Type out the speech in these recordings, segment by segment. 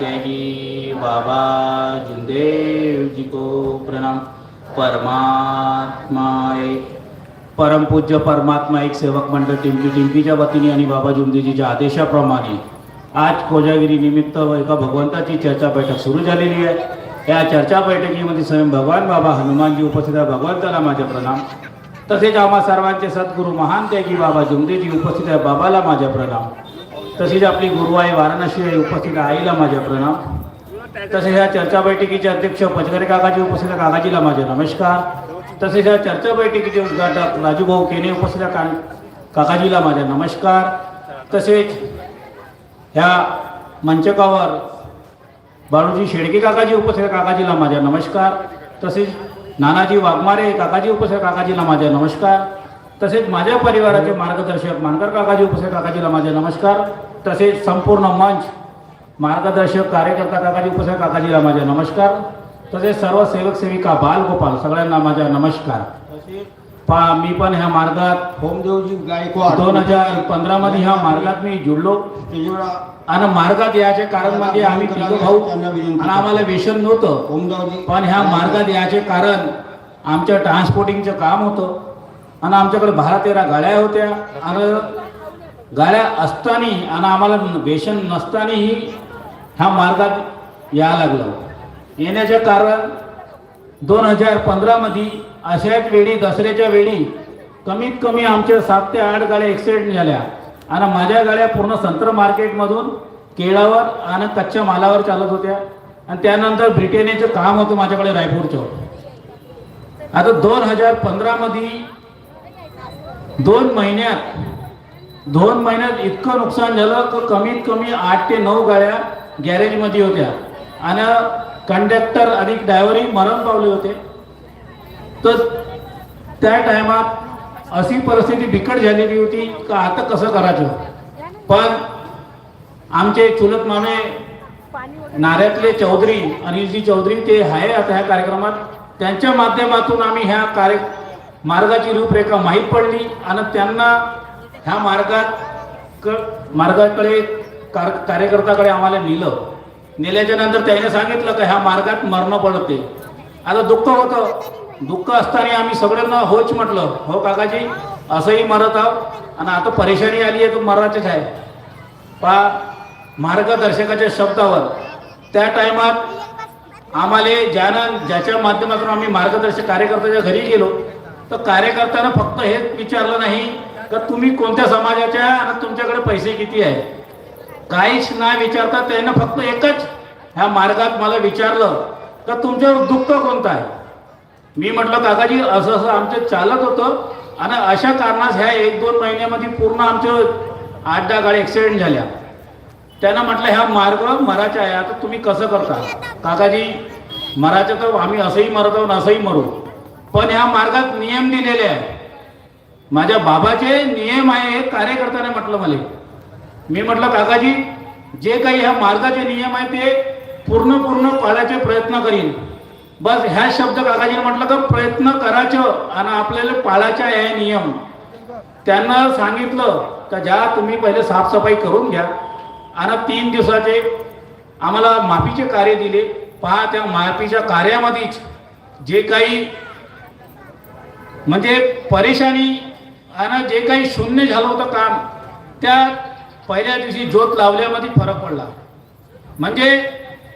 त्यागी बाबा जुंदेव जी को प्रणाम. परमात्मा एक परमपूज्य परमात्मा एक सेवक मंडळ टिंपी टिंपीच्या वतीने आणि बाबा जुंदेजीच्या आदेशाप्रमाणे आज कोजागिरी निमित्त एका भगवंताची चर्चा बैठक सुरू झालेली आहे. या चर्चा बैठकीमध्ये स्वयं भगवान बाबा हनुमानजी उपस्थित आहे. भगवंताला माझे प्रणाम. तसेच आम्हा सर्वांचे सद्गुरू महान त्यागी बाबा जुंदेजी उपस्थित आहे. बाबाला माझे प्रणाम. तसेच आपली गुरु आहे वाराणसी आहे उपस्थित आईला माझ्या प्रणाम. तसेच या चर्चा बैठकीचे अध्यक्ष पचगरे काकाजी उपस्थित काकाजीला माझे नमस्कार. तसेच या चर्चा बैठकीचे उद्घाटक राजूभाऊ केने उपस्थित का काकाजीला माझे नमस्कार. तसेच ह्या मंचकावर बाळूजी शेडके काकाजी उपस्थित काकाजीला माझ्या नमस्कार. तसेच नानाजी वाघमारे काकाजी उपस्थित काकाजीला माझ्या नमस्कार. तसेच माझ्या परिवाराचे मार्गदर्शक मानकर काकाजी उपस्थित काकाजीला माझे नमस्कार. तसेच संपूर्ण मंच मार्गदर्शक कार्यकर्ता काकाजी उपस्थित काकाजीला माझा नमस्कार. तसेच सर्व सेवक सेविका बालगोपाल सगळ्यांना माझा नमस्कार. पा मी पण ह्या मार्गात होमदेवजी गायकवाड. दोन हजार पंधरा मध्ये ह्या मार्गात मी तेजोडा आणि मार्गात याचे कारण म्हणजे आम्ही भाऊ आणि आम्हाला व्यसन नव्हतं. होमदेवजी पण ह्या मार्गात याचे कारण आमच्या ट्रान्सपोर्टिंगचं काम होतं. आणि आमच्याकडे बारा तेरा गाड्या होत्या. आणि गाड्या असतानाही आणि आम्हाला व्यसन नसतानाही ह्या मार्गात या लागलं. येण्याच्या कारण दोन हजार पंधरामध्ये अशाच वेळी दसऱ्याच्या वेळी कमीत कमी आमच्या सात ते आठ गाड्या ॲक्सिडेंट झाल्या. आणि माझ्या गाड्या पूर्ण संत्र मार्केटमधून केळावर आणि कच्च्या मालावर चालत होत्या. आणि त्यानंतर ब्रिटेनियाचं काम होतं माझ्याकडे रायपूरचं. आता दोन हजार पंधरामध्ये दोन महिन्यात दोन महिन्यात इतकं नुकसान झालं की कमीत कमी आठ ते नऊ गाड्या गॅरेजमध्ये होत्या. आणि कंडक्टर आणि ड्रायव्हरही मरण पावले होते. तर त्या टायमात अशी परिस्थिती बिकट झालेली होती का आता कसं करायचं? पण आमचे चुलत मामे नाऱ्यातले चौधरी अनिलजी चौधरी ते आहे आता ह्या कार्यक्रमात. त्यांच्या माध्यमातून आम्ही ह्या कार्य मार्गाची रूपरेखा माहीत पडली आणि त्यांना ह्या मार्गात क मार्गाकडे कार कार्यकर्त्याकडे आम्हाला नेलं. नेल्याच्या नंतर त्याने सांगितलं का ह्या मार्गात मरणं पडते. आता दुःख होतं. दुःख असताना आम्ही सगळ्यांना होच म्हटलं हो काकाजी असंही मरत आहोत आणि आता परेशानी आली आहे तू मराठीच आहे. पा मार्गदर्शकाच्या शब्दावर त्या टायमात आम्हाला ज्यानं ज्याच्या माध्यमातून आम्ही मार्गदर्शक कार्यकर्त्याच्या घरी गेलो तर कार्यकर्त्यानं फक्त हेच विचारलं नाही तर तुम्ही कोणत्या समाजाच्या आणि तुमच्याकडे पैसे किती आहे? काहीच नाही विचारता त्यानं फक्त एकच ह्या मार्गात मला विचारलं तर तुमच्यावर दुःख कोणतं आहे? मी म्हटलं काकाजी असं असं आमचं चालत होतं आणि अशा कारणास ह्या एक दोन महिन्यामध्ये पूर्ण आमचं आठ दहा गाड्या ॲक्सिडेंट झाल्या. त्यांना म्हटलं ह्या मार्ग मराचा आहे आता तुम्ही कसं करता? काकाजी मराचं तर आम्ही असंही मरत आहोत असंही मरू पण ह्या मार्गात नियम दिलेले आहे माझ्या बाबाचे नियम आहे हे कार्यकर्त्याने म्हटलं मला. मी म्हटलं काकाजी जे काही ह्या मार्गाचे नियम आहे ते पूर्ण पूर्ण पाळायचे प्रयत्न करीन. बस ह्या शब्द काकाजीने म्हटलं का प्रयत्न करायचं आणि आपल्याला पाळायचा आहे नियम. त्यांना सांगितलं का ज्या तुम्ही पहिले साफसफाई करून घ्या. आणि तीन दिवसाचे आम्हाला माफीचे कार्य दिले. पहा त्या माफीच्या कार्यामध्येच जे काही म्हणजे परेशानी आणि जे काही शून्य झालं होतं काम त्या पहिल्या दिवशी ज्योत लावल्यामध्ये फरक पडला. म्हणजे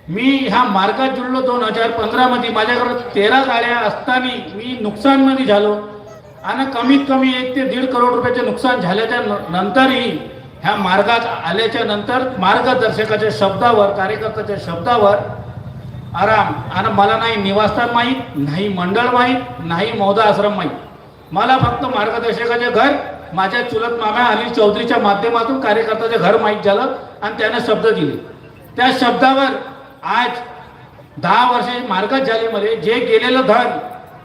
मी ह्या मार्गात जुळलो दोन हजार पंधरामध्ये. माझ्याकडं तेरा गाड्या असताना मी नुकसानमध्ये झालो. आणि कमीत कमी एक ते दीड करोड रुपयाचे नुकसान झाल्याच्या न- नंतरही ह्या मार्गात आल्याच्यानंतर मार्गदर्शकाच्या शब्दावर कार्यकर्त्याच्या शब्दावर आराम. आणि मला नाही निवासस्थान माहीत नाही मंडळ माहीत नाही मौदा आश्रम माहीत. मला फक्त मार्गदर्शकाचे घर माझ्या चुलत मामा अनिल चौधरीच्या माध्यमातून कार्यकर्त्याचे घर माहीत झालं आणि त्याने शब्द दिले. त्या शब्दावर आज दहा वर्षे मार्गात झालेमध्ये जे गेलेलं धन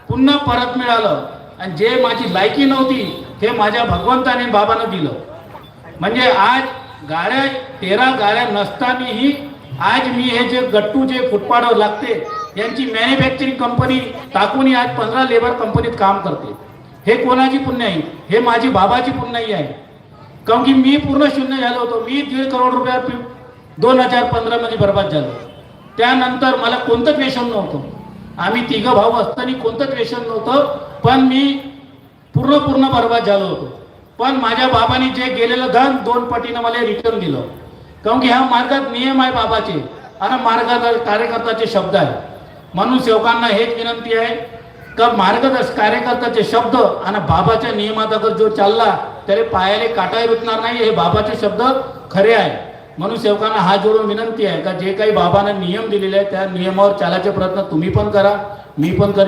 पुन्हा परत मिळालं आणि जे माझी लायकी नव्हती ते माझ्या भगवंताने बाबानं दिलं. म्हणजे आज गाड्या तेरा गाड्या नसतानाही आज मी हे जे गट्टू जे फुटपाथवर लागते यांची मॅन्युफॅक्चरिंग कंपनी टाकून आज पंधरा लेबर कंपनीत काम करते. हे कोणाची पुण्याई हे माझी बाबाची पुण्याई आहे. काऊन की मी पूर्ण शून्य झालो होतो. मी दीड करोड रुपया दोन हजार पंधरामध्ये बर्बाद झालो. त्यानंतर मला कोणतंच व्यसन नव्हतं. आम्ही तिघं भाऊ असताना कोणतंच व्यसन नव्हतं. पण मी पूर्ण पूर्ण बर्बाद झालो होतो. पण माझ्या बाबाने जे गेलेलं धन दोन पटीनं मला रिटर्न दिलं. काऊन की ह्या मार्गात नियम आहे बाबाचे. आणि मार्गात कार्यकर्त्याचे शब्द आहे म्हणून सेवकांना हेच विनंती आहे. का मार्गदर्शक कार्यकर्त्याचे शब्द आणि बाबाच्या नियमात अगर जो चालला त्याला पायाने काटाही रुतणार नाही हे बाबाचे शब्द खरे आहे म्हणून सेवकांना हा जोडून विनंती आहे का जे काही बाबांना नियम दिलेले आहे त्या नियमावर चालायचे प्रयत्न तुम्ही पण करा मी पण करेन.